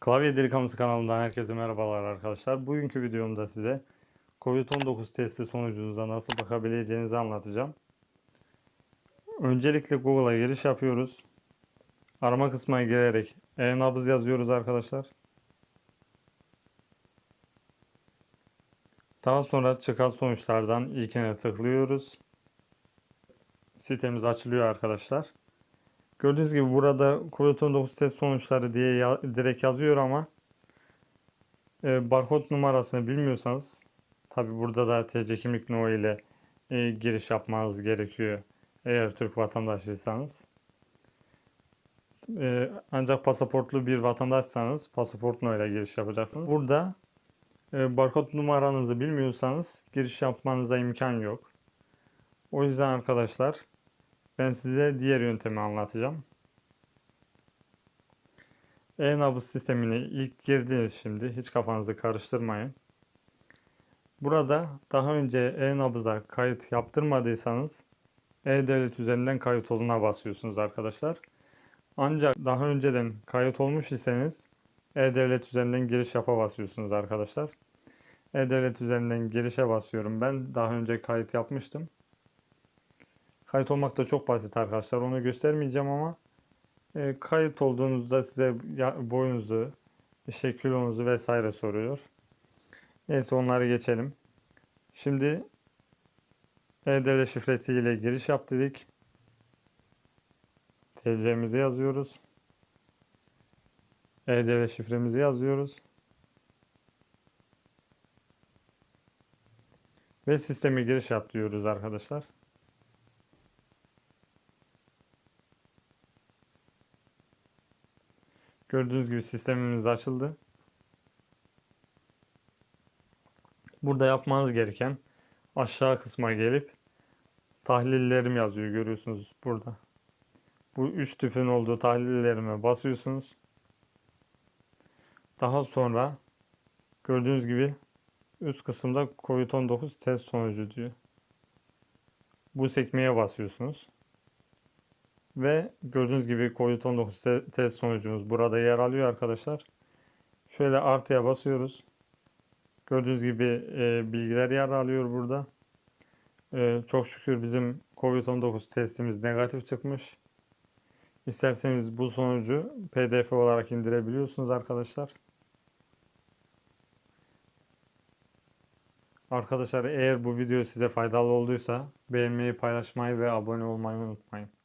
Klavye Delikanlısı kanalından herkese merhabalar arkadaşlar. Bugünkü videomda size COVID-19 testi sonucunuza nasıl bakabileceğinizi anlatacağım. Öncelikle Google'a giriş yapıyoruz. Arama kısmına girerek e-nabız yazıyoruz arkadaşlar. Daha sonra çıkan sonuçlardan ilkine tıklıyoruz. Sitemiz açılıyor arkadaşlar. Gördüğünüz gibi burada COVID-19 test sonuçları diye ya- direkt yazıyor ama e, barkod numarasını bilmiyorsanız tabi burada da TC kimlik no ile e, giriş yapmanız gerekiyor eğer Türk vatandaşıysanız. E, ancak pasaportlu bir vatandaşsanız pasaport no ile giriş yapacaksınız. Burada e, barkod numaranızı bilmiyorsanız giriş yapmanıza imkan yok. O yüzden arkadaşlar ben size diğer yöntemi anlatacağım. E-nabız sistemine ilk girdiniz şimdi. Hiç kafanızı karıştırmayın. Burada daha önce e-nabıza kayıt yaptırmadıysanız e-devlet üzerinden kayıt oluna basıyorsunuz arkadaşlar. Ancak daha önceden kayıt olmuş iseniz e-devlet üzerinden giriş yapa basıyorsunuz arkadaşlar. E-devlet üzerinden girişe basıyorum. Ben daha önce kayıt yapmıştım. Kayıt olmak da çok basit arkadaşlar. Onu göstermeyeceğim ama e, kayıt olduğunuzda size boyunuzu, işte kilonuzu vesaire soruyor. Neyse onları geçelim. Şimdi e-devlet şifresiyle giriş yap dedik. TC'mizi yazıyoruz. E-devlet şifremizi yazıyoruz. Ve sisteme giriş yap diyoruz arkadaşlar. Gördüğünüz gibi sistemimiz açıldı. Burada yapmanız gereken aşağı kısma gelip tahlillerim yazıyor görüyorsunuz burada. Bu üç tüpün olduğu tahlillerime basıyorsunuz. Daha sonra gördüğünüz gibi üst kısımda COVID-19 test sonucu diyor. Bu sekmeye basıyorsunuz. Ve gördüğünüz gibi COVID-19 te- test sonucumuz burada yer alıyor arkadaşlar. Şöyle artıya basıyoruz. Gördüğünüz gibi e, bilgiler yer alıyor burada. E, çok şükür bizim COVID-19 testimiz negatif çıkmış. İsterseniz bu sonucu PDF olarak indirebiliyorsunuz arkadaşlar. Arkadaşlar eğer bu video size faydalı olduysa beğenmeyi, paylaşmayı ve abone olmayı unutmayın.